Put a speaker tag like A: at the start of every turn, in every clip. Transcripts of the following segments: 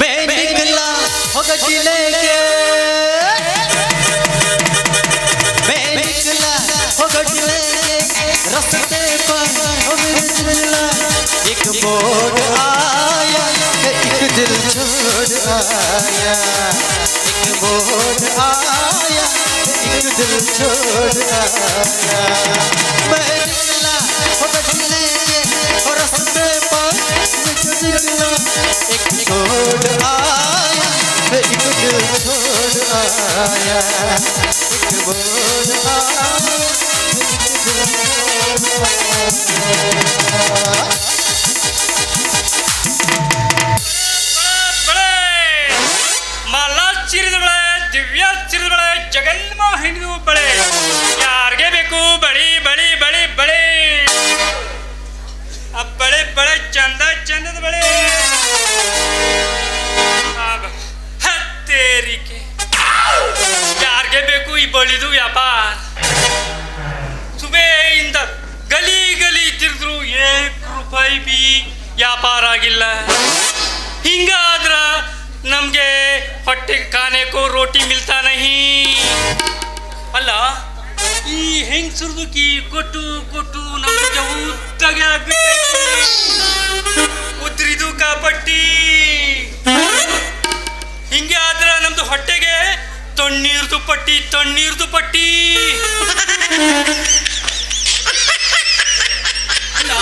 A: मैं निकला होगा जिले के मैं निकला होगा जिले के रास्ते पर ओ मेरे दिला एक मोड़ आया एक दिल छोड़ आया एक मोड़ आया एक दिल छोड़ आया आया एक मोड़ आया एक दिल छोड़ आया
B: ಮಾಲಾ ಚಿರಿದ ಬಳೆ ದಿವ್ಯ ಚಿರಿದ ಬಳೆ ಜಗನ್ಮೋಹಿನಿದು ಬಳೆ ಯಾರಿಗೆ ಬೇಕು ಬಳಿ ಬಳಿ ಬಳಿ ಬಳಿ ಆ ಬಳೆ ಬಳೆ ಚಂದ ಚಂದದ ಬಳೆ ಆ ಬಳಿದು ವ್ಯಾಪಾರ. ಸುಬೇಯಿಂದ ಗಲಿ ಗಲಿ ತಿರುದ್ರು ಏಕ್ ರೂಪಾಯಿ ಬಿ ವ್ಯಾಪಾರ ಆಗಿಲ್ಲ. ಹಿಂಗಾದ್ರ ನಮ್ಗೆ ಹೊಟ್ಟೆ ಖಾನೆಕೋ ರೋಟಿ ಮಿಲ್ತಾ ನಹಿ. ಅಲ್ಲ, ಈ ಹೆಂಗಸರ್ದು ಕಿ ಕೊಟ್ಟು ಕೊಟ್ಟು ನಮ್ಗೆ ಉದ್ದಾಗೆ ಉದ್ರಿದು ಕಾಪಟ್ಟಿ ಹಿಂಗೆ ಆದ್ರ ನಮ್ದು ಹೊಟ್ಟೆಗೆ ತಣ್ಣೀರ್ ದುಪ್ಪಟ್ಟಿ ತಣ್ಣೀರ್ ದುಪ್ಪಟ್ಟಿ ಅಲ್ಲ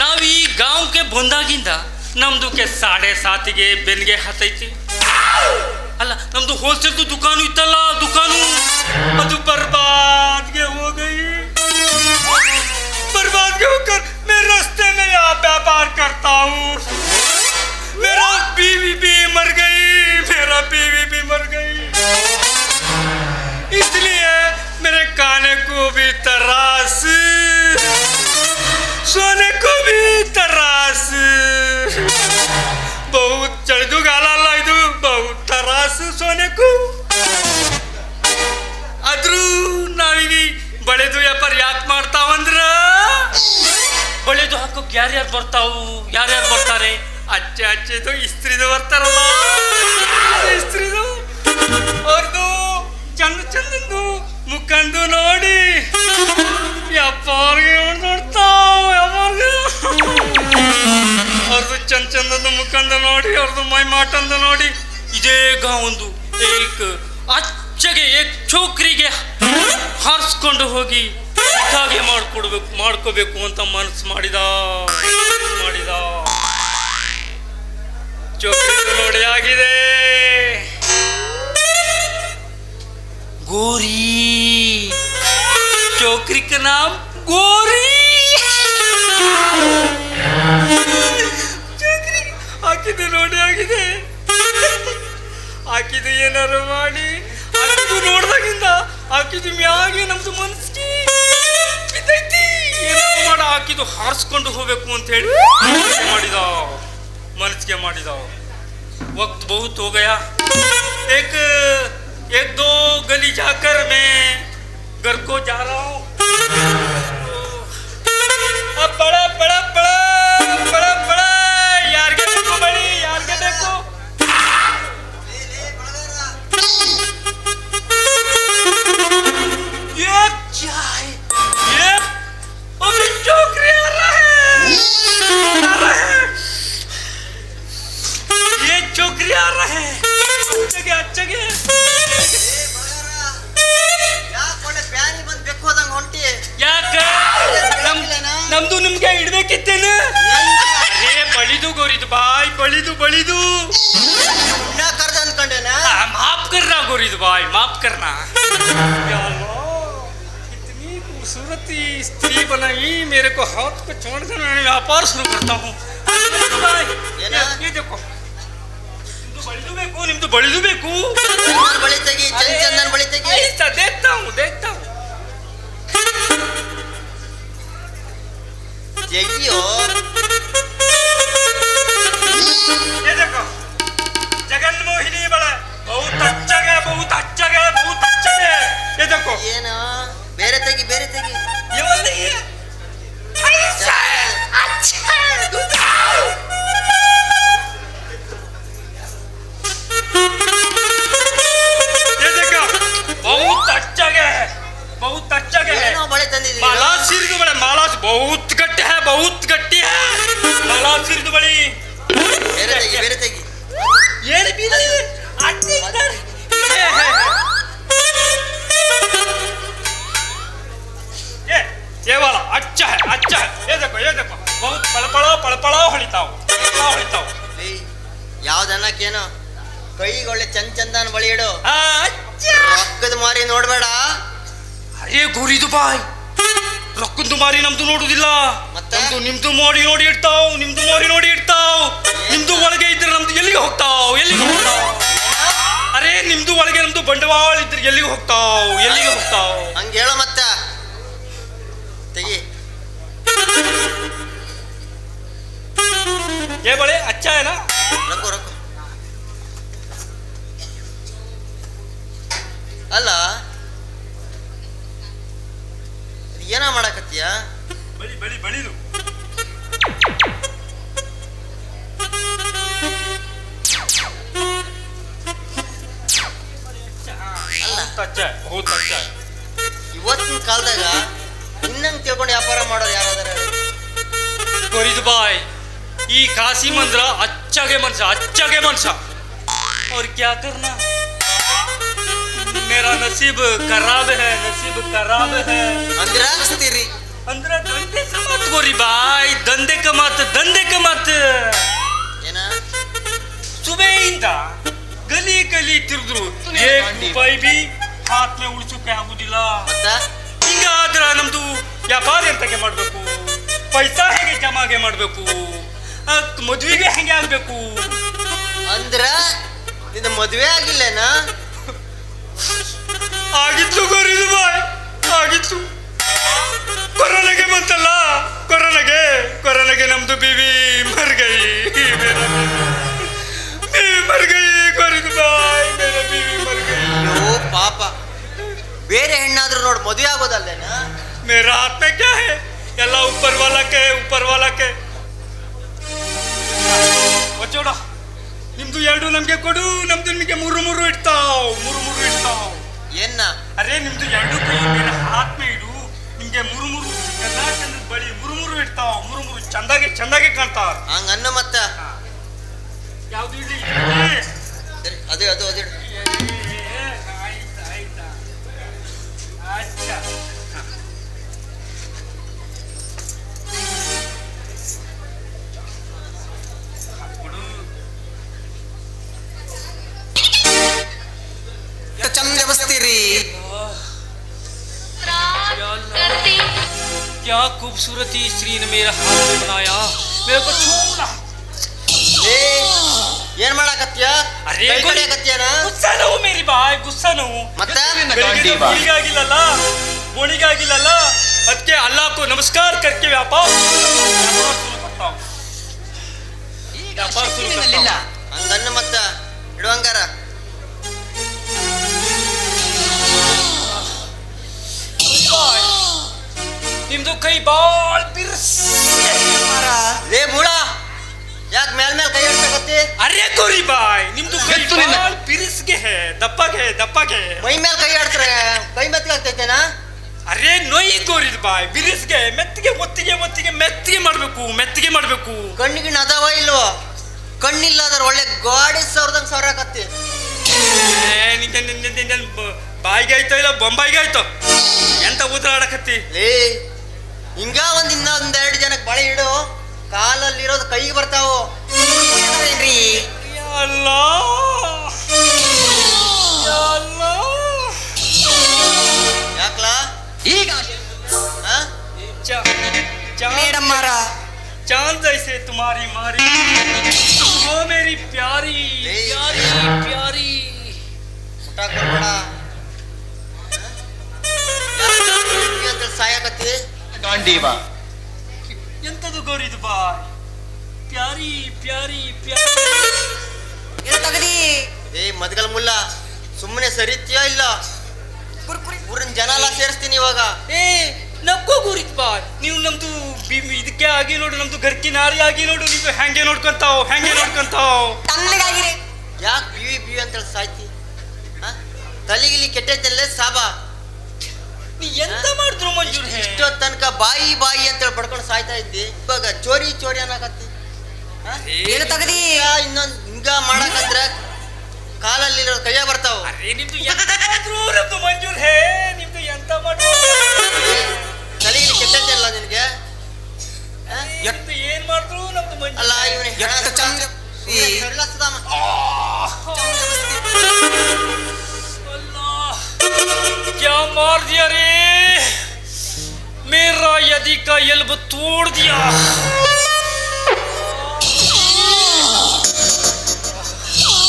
B: ನಾವು ಈ ಗಾಂವ್ಗೆ ಬಂದಾಗಿಂದ ನಮ್ದುಕ್ಕೆ ಸಾಡೆ ಸಾತಿಗೆ ಬೆನ್ಗೆ ಹತ್ತೈತಿ ಅಲ್ಲ ನಮ್ದು ಹೋಲ್ಸೇಲ್ದು ದುಕಾನು ಇತ್ತಲ್ಲ ದುಕಾನು ಅದು ಬರ್ಬಾದ್ಗೆ ಹೋಗೈ ಬರ್ಬಾದ್ಗೆ ಹೋಗ್ಕರ್ मैं रास्ते में यहाँ व्यापार करता हूँ मेरा बीवी भी मर गई मेरा बीवी भी मर गई इसलिए मेरे काने को भी तरास सोने को भी तरास बहुत ಚಳಿದು ಗಾಲ ಅಲ್ಲ ಇದು ಬಹು ತರಾಸು ಸೋನೆಕು ಆದ್ರೂ ನಾವೀಗ ಬಳೆದು ವ್ಯಾಪಾರ ಯಾಕೆ ಮಾಡ್ತಾವಂದ್ರ ಬಳೆದು ಹಾಕೋಕ್ ಯಾರ್ಯಾರು ಬರ್ತಾವು ಯಾರ್ಯಾರು ಬರ್ತಾರೆ ಅಚ್ಚೆ ಅಚ್ಚೆದು ಇಸ್ತ್ರಿದು ಬರ್ತಾರಲ್ಲ ಇಸ್ತ್ರಿದು ಅವ್ರದ್ದು ಚಂದ ಚಂದದ್ದು ಮುಖಂದು ನೋಡಿ. ಯಪ್ಪಾರ್ಗೆ ನೋಡ್ತಾವ ಅವ್ರದ್ದು ಚಂದ ಚಂದದ್ದು ಮುಖಂದ ನೋಡಿ ಅವ್ರದ್ದು ಮೈ ಮಾಟಂದ ನೋಡಿ. ಇದೇ ಒಂದು ಏಕ್ ಅಚ್ಚಗೆ ಏಕ್ ಚೋಕ್ರಿಗೆ ಹಾರಿಸ್ಕೊಂಡು ಹೋಗಿ ಹಾಗೆ ಮಾಡ್ಕೊಡ್ಬೇಕು, ಮಾಡ್ಕೋಬೇಕು ಅಂತ ಮನಸ್ಸು ಮಾಡಿದ. ಮಾಡಿದ. ಚೋಕ್ರಿ ನೋಡಿ ಆಗಿದೆ. ಗೋರಿ ಚೋಕ್ರಿ ಕ ನಾಮ್ ಗೋರಿ ಚಕ್ರಿ ಹಾಕಿದ್ದು ನೋಡಿ ಆಗಿದೆ ಹಾಕಿದ್ದು ಏನಾರು ಮಾಡಿ ಹಾಕಿದ್ದು ನೋಡ್ದಾಗಿಂದ ಹಾಕಿದ್ದು ಮ್ಯಾಗೆ ನಮ್ದು ಮನಸ್ಸಿಗೆ ಬಿದ್ದೈತಿ ಏನಾರು ಮಾಡ ಹಾಕಿದ್ದು ಹಾರಿಸ್ಕೊಂಡು ಹೋಗ್ಬೇಕು ಅಂತ ಹೇಳಿ ಮನಸ್ಸಿಗೆ ಮಾಡಿದ ಮನಸ್ಸಿಗೆ ಮಾಡಿದ वक्त बहुत हो गया एक दो गली जाकर मैं घर को जा रहा हूँ। अब बड़ा बड़ा ಬಳಿದು ಗೋರಿದು ಬಾಯ್ ಬಳಿದು ಬಳಿದು
C: ನಾ ಕರ್ದ ಅನ್ಕೊಂಡೇನ
B: आ, माफ करना गोरिद भाई माफ करना या अल्लाह, कितनी खूबसूरत ही स्त्री बनाई मेरे को हाथ को छोड़कर मैं व्यापार शुरू करता हूँ भाई,
C: ಏನ?
B: ये देखो ನಿಮ್ದು ಬಳಿದು ಬೇಕು ನಿಮ್ದು ಬಳಿದು ಬೇಕು
C: ಚಂದನ್ ಬಳಿ ತೆಗಿ ಚಂದ ಚಂದನ್ ಬಳಿ ತೆಗಿ
B: ಆಯ್ತಾ, देखता हूँ देखता हूँ
C: ತೆಗಿಯೋ
B: ಪಳಪಳ ಹೊಳಿತಾವ್
C: ಯಾವ್ದನ್ನಕ್ಕೇನು ಕೈಗೆ ಒಳ್ಳೆ ಚಂದ ಚಂದನ್ ಬಳಿ ಇಡು. ರೊಕ್ಕದ ಮಾರಿ ನೋಡ್ಬೇಡ.
B: ಅರೇ ಗುರಿದು ಬಾಯ್. ರೊಕ್ಕದ್ದು ಮಾರಿ ನಮ್ದು ನೋಡುದಿಲ್ಲ.
C: ಮತ್ತೆ?
B: ನಮ್ದು ನಿಮ್ದು ಮಾಡಿ ನೋಡಿ ಇಡ್ತಾವ್ ನಿಮ್ದು ಮಾರಿ ನೋಡಿ ಇಡ್ತಾವ್. ನಿಮ್ದು ಒಳಗೆ ಇದ್ರೆ ನಮ್ದು ಎಲ್ಲಿಗೆ ಹೋಗ್ತಾವ್? ಎಲ್ಲಿಗೆ ಹೋಗ್ತಾವ್? ಅರೇ ನಿಮ್ದು ಒಳಗೆ ನಮ್ದು ಬಂಡವಾಳ ಇದ್ರೆ ಎಲ್ಲಿಗೆ ಹೋಗ್ತಾವ್? ಎಲ್ಲಿಗೆ ಹೋಗ್ತಾವ್?
C: ಹಂಗ ಹೇಳು ಮತ್ತ.
B: ಏ अच्छा है ಏನ?
C: रखो रखो ಅಲ್ಲ ಏನ ಮಾಡಕತ್ತೀಯ?
B: ಬಳಿ ಬಳಿ ಬಳಿದು.
C: ಇವತ್ತಿನ ಕಾಲದಾಗ ಇನ್ನಂಗ್ ತಿಳ್ಕೊಂಡು ವ್ಯಾಪಾರ ಮಾಡೋರು ಯಾರಾದ್ರೆ?
B: ಬಾಯ್. ಈ ಕಾಸಿಮ್ ಅಂದ್ರ ಅಚ್ಚಗೆ ಮನ್ಸ ಅಚ್ಚಗೆ ಮನ್ಸ ಅವ್ರ ಕ್ಯಾ ಕರ್ನಾ ಮೇರಾ ನಸೀಬ್ ಖರಾಬ್ ಹೇ ನಸೀಬ್ ಖರಾಬ್ ಹೇ.
C: ಅಂದ್ರ
B: ಅಂದ್ರ ದಂಧೆ ಕಮಾತ್ ಗೋರಿ ಬಾಯ್ ದಂಧೆ ಮಾತ ದಂಧೆ ಕಮಾತ್.
C: ಏನ?
B: ಸುಬೇಯಿಂದ ಗಲಿ ಗಲಿ ತಿರುದ್ರು. ಏ ರೂಪಾಯಿ ಬಿ ಹಾತ್ಲೆ ಉಳಿಸೋಕೆ ಆಗುದಿಲ್ಲ. ಹಿಂಗಾದ್ರ ನಮ್ದು ವ್ಯಾಪಾರ ಎಂತಕ್ಕೆ ಮಾಡ್ಬೇಕು. ಪೈಸಾ ಹೇಗೆ ಜಮಾಗೆ ಮಾಡ್ಬೇಕು? ಮದುವೆಗೆ ಹೆಂಗೆ ಆಗ್ಬೇಕು?
C: ಅಂದ್ರ ನಿನ್ನ ಮದುವೆ ಆಗಿಲ್ಲನ?
B: ಆಗಿತ್ತು ಕೊರಿದು ಬಾಯ್ ಆಗಿತ್ತು. ಕೊರೋನಾಗೆ ಬಂತಲ್ಲ ಕೊರೋನಾಗೆ ಕೊರೋನಾಗೆ ನಮ್ದು ಬಿವಿ ಮರ್ಗೈ ಬಿವಿ ಮರ್ಗೈ ಕೊರಿದು ಬಾಯ್ ಬೇರೆ ಬಿವಿ ಮರ್ಗೈ.
C: ಓ ಪಾಪ. ಬೇರೆ ಹೆಣ್ಣಾದ್ರೂ ನೋಡಿ ಮದುವೆ ಆಗೋದಲ್ಲೇನಾ?
B: ಮೇರಾ ಅರೆ ನಿಮ್ದು ಎರಡು ಕೈ ಮೇಲೆ ಆತ್ಮೆ ಇಡು ನಿಮ್ಗೆ ಮೂರು ಮೂರು ಎಲ್ಲ ಬಳಿ ಮೂರು ಮೂರು ಇರ್ತಾವ ಮೂರು ಮೂರು ಚಂದಾಗೆ ಚಂದಾಗೆ ಕಾಣ್ತಾವ.
C: ಹಂಗ ಅನ್ನ ಮತ್ತ.
B: ಯಾವ್ದು
C: ಅದೇ ಅದು ಅದು
D: ಅದು
B: क्या खूबसूरती श्री ने मेरे हाथ में बनाया मेरे को छूना
C: ಏ ಏನ್ ಮಾಡಾಕತ್ತೀಯ
B: ಅರೇ
C: ಕೈ
B: ಗೊರಿ-
C: ಕಡಿಯಾಕತ್ತೀಯನ
B: ಗುಸ್ಸಾ ನೋವು ಮೇರಿ ಬಾಯ್ ಗುಸ್ಸಾ ನೋವು
C: ಮತ್ತ
B: ಬೆಳಿಗ್ಗೆ ಗೋಣಿಗಾಗಿಲ್ಲಲ್ಲ ಗೋಣಿಗಾಗಿಲ್ಲಲ್ಲ ಅದಕ್ಕೆ ಅಲ್ಲಾಹ್ को नमस्कार करके ಅರೆ ನೊಯ್ ಕೋರಿದ್ ಬಾಯ್ ಬಿರಿಸ್ಗೆ ಮೆತ್ತಿಗೆ ಒತ್ತಿಗೆ ಒತ್ತಿಗೆ ಮೆತ್ತಿಗೆ ಮಾಡ್ಬೇಕು ಮೆತ್ತಿಗೆ ಮಾಡ್ಬೇಕು.
C: ಕಣ್ಣಿಗಿನ ಅದಾವ ಇಲ್ವೋ? ಕಣ್ಣಿಲ್ಲಾದ್ರೆ ಒಳ್ಳೆ ಗಾಡಿ ಸಾವಿರದಂಗ್
B: ಏ, ನಿಂಗೆ ನಿನ್- ನಿನ್ ಬ- ಬಾಯಿಗೆ ಆಯ್ತೋ ಇಲ್ಲ ಬೊಂಬಾಯಿಗೆ ಆಯ್ತೋ? ಎಂತ ಉದ್ರಾಡಕತ್ತಿ
C: ಲೇ ಹಿಂಗ ಒಂದ್ ಇನ್ನ ಒಂದೆರಡು ಜನಕ್ಕೆ ಬಳೆ ಇಡು ಕಾಲಲ್ಲಿರೋದು ಕೈಗೆ ಬರ್ತಾವು. ಏನ್ರಿ
B: ಯಾ ಅಲ್ಲಾ. चांद जैसे तुम्हारी मारी ओ मेरी प्यारी
C: ले,
B: प्यारी
C: ले।
B: प्यारी
C: ಊಟ ಕೊಡ್ಬೇಡ ಅಂತ ಸಾಯಕತ್ತಿ
A: ಗಾಂಡೀವ
B: ಎಂತದು ಗೌರಿದು ಬಾಯ್ ಪ್ಯಾರಿ ಪ್ಯಾರಿ ಪ್ಯಾರಿ
A: ತಗದಿ
C: ಏ ಮದ್ಗಲ್ ಮುಲ್ಲ ಸುಮ್ಮನೆ ಸರಿತ್ಯೋ ಇಲ್ಲ ಊರಿನ ಜನ ಎಲ್ಲ ಸೇರಿಸ್ತೀನಿ ಇವಾಗ
B: ಏ ನಕ್ಕೋ ಗುರಿತ್ ಬಾ. ನೀವು ನಮ್ದು ಬಿ- ಇದಕ್ಕೆ ಆಗಿ ನೋಡು ನಮ್ದು ಗರ್ಕಿ ನಾರಿ ಆಗಿ ನೋಡು ನೀವು ಹೆಂಗೆ ನೋಡ್ಕೊಂತಾವ್ ಹೆಂಗೆ ನೋಡ್ಕೊಂತಾವ್.
A: ತಣ್ಣಗಾಗಿರಿ
C: ಯಾಕೆ ಬಿವಿ ಬಿವಿ ಅಂತ ಸಾಯ್ತಿ? ತಲಿಗಿಲಿ ಕೆಟ್ಟೈತಲ್ಲೇ ಸಾಬಾ.
B: ನೀ ಎಂತ ಮಾಡಿದ್ರು ಮಂಜೂರ್ ಹೇ?
C: ಇಷ್ಟೋ ತನಕ ಬಾಯಿ ಬಾಯಿ ಅಂತೇಳಿ ಬಡ್ಕೊಂಡು ಸಾಯ್ತಾ ಇದ್ದಿ. ಇವಾಗ ಚೋರಿ ಚೋರಿ ಅನ್ನಕತ್ತಿ. ಹಾ?
A: ಏನು ತಗದಿ?
C: ಇನ್ನೊಂದು ಇನ್ನೊಂದ್ ಹಿಂಗ ಮಾಡಕಂದ್ರ ಕಾಲಲ್ಲಿ ಕೈಯ ಬರ್ತಾವ.
B: ಅರೆ ನಿಮ್ದು ಎಂತ ಮಾಡಿದ್ರು ನಮ್ದು ಮಂಜೂರ್ ಹೇ? ನಿಮ್ದು ಎಂತ ಮಾಡಿದ್ರು?
C: ತಲೆಗಿಲಿ ಕೆಟ್ಟೈತಲ್ಲ ನಿನ್ಗೆ ಹಾ?
B: ಎಂತ ಏನ್ ಏನ್ ಮಾಡಿದ್ರು ನಮ್ದು ಮಂಜು
C: ಅಲ್ಲ ಇವನೇ
A: ಎಷ್ಟು ಚಂದ ಈ
B: अल्लाह क्या मार दिया रे मेरा यदि का यल्ब तोड़ दिया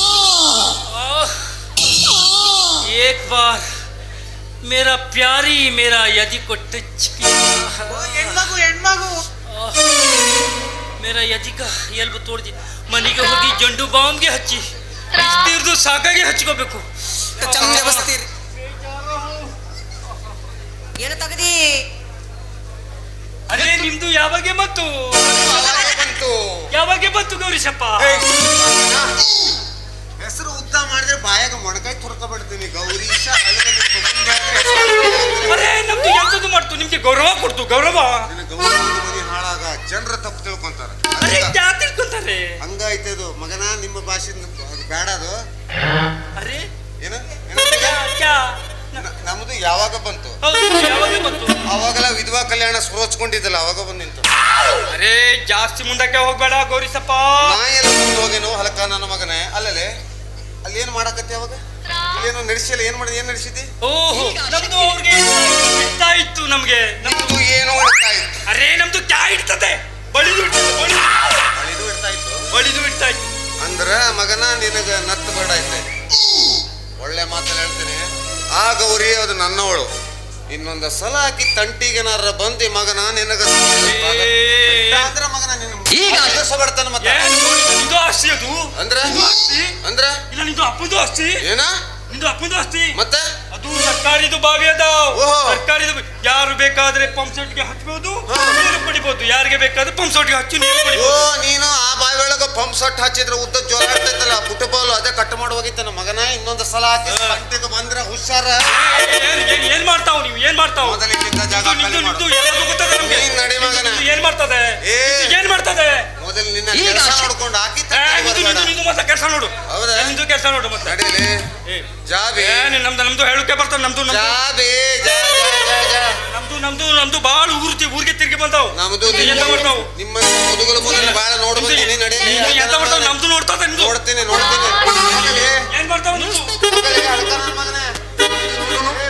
B: आह, एक बार मेरा प्यारी मेरा यदि को टच किया
C: ಹೆಣ್ಮಗು ಹೆಣ್ಮಗು.
B: ಮೇರಾ ಯದಿಕ ಎಲ್ಬು ತೋಡ್ದಿ. ಮನೆಗೆ ಹೋಗಿ ಜಂಡು ಬಾಂಬ್ಗೆ ಹಚ್ಚಿ. ಇಷ್ಟಿರ್ದು ಸಾಕಾಗಿ ಹಚ್ಕೋಬೇಕು.
A: ಎಷ್ಟು ಚಂದ ಬಸ್ತೀರಿ
D: ಏನು ತಗದಿ?
B: ಅದೇ ನಿಮ್ದು ಯಾವಾಗೆ
C: ಮತ್ತು
B: ಯಾವಾಗೆ ಬಂತು? ಗೌರೀಶಪ್ಪ?
E: ಮಾಡಿದ್ರೆ ಬಾಯಾಗ ಮೊಣಕಾಯಿ ತುರ್ಕ ಬಿಡ್ತೀನಿ ಗೌರೀಶ
B: ಅರೇ ನಮ್ದು ಎಂತದ್ದು ಮಾಡ್ತು ನಿಮ್ಗೆ ಗೌರವ ಕೊಡ್ತು ಗೌರವ.
E: ಗೌರವ ಮನಿ ಹಾಳಾಗ ಜನರ ತಪ್ಪು ತಿಳ್ಕೊಂತಾರ.
B: ಅರೇ ಯಾ ತಿಳ್ಕೊಂತಾರೆ?
E: ಹಂಗೈತೆ ಅದು ಮಗನ ನಿಮ್ಮ ಭಾಷೆ ಅದು ಬೇಡ ಅದು.
B: ಅರೇ
E: ಏನು? ನಮ್ದು ಯಾವಾಗ ಬಂತು?
B: ಯಾವಾಗೆ ಬಂತು?
E: ಅವಾಗೆಲ್ಲ ವಿಧವಾ ಕಲ್ಯಾಣ ಸುರೋಚ್ಕೊಂಡಿದ್ದಲ್ಲ ಅವಾಗ ಬಂದು ನಿಂತು.
B: ಅರೇ ಜಾಸ್ತಿ ಮುಂದಕ್ಕೆ ಹೋಗ್ಬೇಡ ಗೌರಿಸಪ್ಪ.
E: ನಾ ಎಲ್ಲ ಮುಂದೆ ಹೋಗೇನು? ಹಲಕ ನನ್ನ ಮಗನೇ. ಅಲ್ಲಲೆ ಅಲ್ಲಿ ಏನು ಮಾಡಕತ್ತಿ ಅವಾಗ? ಏನು ನಡೆಸಿಲ್ಲ ಏನ್ ಮಾಡಿದ ಏನ್ ನಡೆಸಿದ್ದಿ?
B: ಓಹೋ ನಮ್ದು ಅವ್ರಿಗೆ ಇಷ್ಟ ಇತ್ತು ನಮ್ಗೆ. ನಮ್ದು
E: ಏನೋ ಇಡ್ತಾ ಇತ್ತು
B: ಅರೇ ನಮ್ದು ಕ್ಯಾ ಇಡ್ತದೆ? ಬಳಿದು ಇಡ್ತದೆ ಬಳಿದು
E: ಅಳಿದು ಇಡ್ತಾ ಇತ್ತು
B: ಬಳಿದು ಇಡ್ತಾ ಇತ್ತು
E: ಅಂದ್ರ ಮಗನ ನಿನಗ ನತ್ತು ಬೇಡ ಐತೆ ಒಳ್ಳೆ ಮಾತಲ್ಲಿ ಹೇಳ್ತೀನಿ. ಆ ಗೌರಿ ಅದು ನನ್ನವಳು. ಇನ್ನೊಂದ ಸಲ ಹಾಕಿ ತಂಟಿಗೆನಾರ ಬಂದಿ ಮಗನ ನಿನಗ ಅಂದ್ರ ಮಗನ ನಿನ್ನ
A: ಈಗ
E: ಬರ್ತಾನ ಮತ್ತೆ.
B: ಇದು ಆಸ್ತಿ ಅದು.
E: ಅಂದ್ರ?
B: ಆಸ್ತಿ. ನಿಂದು ಅಪ್ಪಂದು ಆಸ್ತಿ?
E: ಏನ?
B: ನಿಂದು ಅಪ್ಪಂದು ಆಸ್ತಿ?
E: ಮತ್ತೆ?
B: ಅದು ಸರ್ಕಾರಿದು ಬಾವಿ ಅದ
E: ಓಹೋ.
B: ಸರ್ಕಾರಿದು ಬಾ- ಯಾರು ಬೇಕಾದ್ರೆ ಪಂಪ್ ಸೆಟ್ಗೆ ಗೆ
E: ಹಚ್ಚಬಹುದು
B: ನೀರು ಪಡಿಬೋದು ಯಾರಿಗೆ ಬೇಕಾದ್ರೆ ಪಂಪ್ ಸೆಟ್ಗೆ ಹಚ್ಚಿ ನೀರು
E: ಓ ನೀನು ಆ ಬಾವಿ ಒಳಗ ಪಂಪ್ ಸೆಟ್ ಹಚ್ಚಿದ್ರೆ ಉದ್ದ ಜೋರ ಆಗ್ತೈತಲ್ಲ ಫುಟ್ಬಾಲ್ ಅದೇ ಕಟ್ ಮಾಡುವಾಗಿತ್ತ ಮಗನ? ಇನ್ನೊಂದು ಸಲ ಹಾಕಿ
B: ಹಾ.
E: ತಂಟಿಗೆ ಬಂದ್ರ ಹುಷಾರ.
B: ಏನ್ ಏನ್- ಏನ್ ಮಾಡ್ತಾವ್ ನೀವು? ಏನ್ ಮಾಡ್ತಾವ್?
E: ಮೊದಲಿನಿಂದ ಜಾಗ
B: ನಿಂದು
E: ಖಾಲಿ ಮಾಡು.
B: ನಿಂದು ಎಲ್ಲದೂ ಗೊತ್ತದೆ ನಮ್ಗೆ?
E: ನೀನ್ ನಡಿ ಮಗನ.
B: ನಿಂದು ಏನ್ ಮಾಡ್ತದೆ?
E: ಏ.
B: ನಿಂದು ಏನ್ ಮಾಡ್ತದೆ?
E: ಮೊದಲು ನಿನ್ನ
A: ಈಗ
E: ಕೆಲಸ. ನೋಡ್ಕೊಂಡು ಹಾಕಿ
B: ಮತ್ತೆ ಕೆಲಸ ನೋಡು.
E: ಹೌದಾ?
B: ನಿಂದು ಕೆಲಸ ನೋಡು ಮತ್ತೆ.
E: ನಡೀಲಿ.
B: ಏ,
E: ಜಾಬಿ.
B: ಏನ್ ನಮ್ದು ನಮ್ದು ಹೇಳಕ್ಕೆ ಬರ್ತದೆ ನಮ್ದು ನಮ್ದು.
E: ಜಾಬಿ ಜಾ ಜಾ ಜಾ ಜಾ
B: ನಮ್ದು ನಮ್ದು ನಮ್ದು ಬಾಳ ಊರ್ತಿ ಊರಿಗೆ ತಿರುಗಿ ಬಂದಾವ್.
E: ನಮ್ದು
B: ಎಲ್ಲ ಎಂತ ಮಾಡ್ತಾವು?
E: ನಿಮ್ಮ ಮುದುಗಲು ಮುಂದೆ ಬಾಳ ನೋಡ್
B: ಎಲ್ಲ ಎಂತ ಮಾಡ್ತಾವ್? ನಮ್ದು ನೋಡ್ತದೆ ನಿಮ್ದು
E: ನೋಡ್ತೀನಿ ನೋಡ್ತೀನಿ. ನಡಿ.
B: ಏನ್ ಮಾಡ್ತಾವ್ ನಿಮ್ದು
E: ಹೋಗಲಿ, ಅಳ್ಕ ನನ್ ಮಗನೇ. ಏ,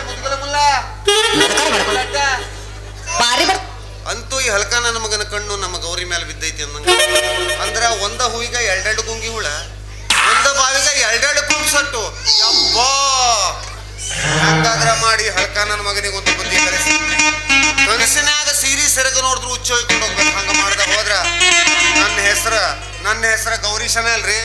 E: ಮುದುಗಲ ಮುಲ್ಲ. ಅಳ್ಕ. ನನ್ನ ಮಗನ ಕಣ್ಣು ನಮ್ಮ ಗೌರಿ ಮೇಲೆ ಬಿದ್ದೈತಿ ಅಂದಂಗ. ಅಂದ್ರ ಒಂದ ಹೂವಿಗ ಎರಡೆರಡು ಗುಂಗಿ ಹುಳ, ಒಂದ ಬಾವಿಗ ಎರಡೆರಡು ಕುಂಗ್ ಸಟ್ಟು. ಹಂಗಾದ್ರ ಮಾಡಿ ಹಲ್ಕ ನನ್ನ ಮಗನಿಗೆ ಒಂದು ಬುದ್ಧಿ ಕರೆಸಿ ಕನಸಿನಾಗ ಸೀರಿ ಸೆರಗ ನೋಡಿದ್ರು ಉಚ್ಚ ಹೋಯ್ಕೊಂಡು ಹೋಗ್ಬೇಕು. ಹಂಗ ಮಾಡ್ದ ಹೋದ್ರ? ನನ್ನ ಹೆಸರ ನನ್ನ ಹೆಸರ ಗೌರೀಶನೇ ಅಲ್ರಿ?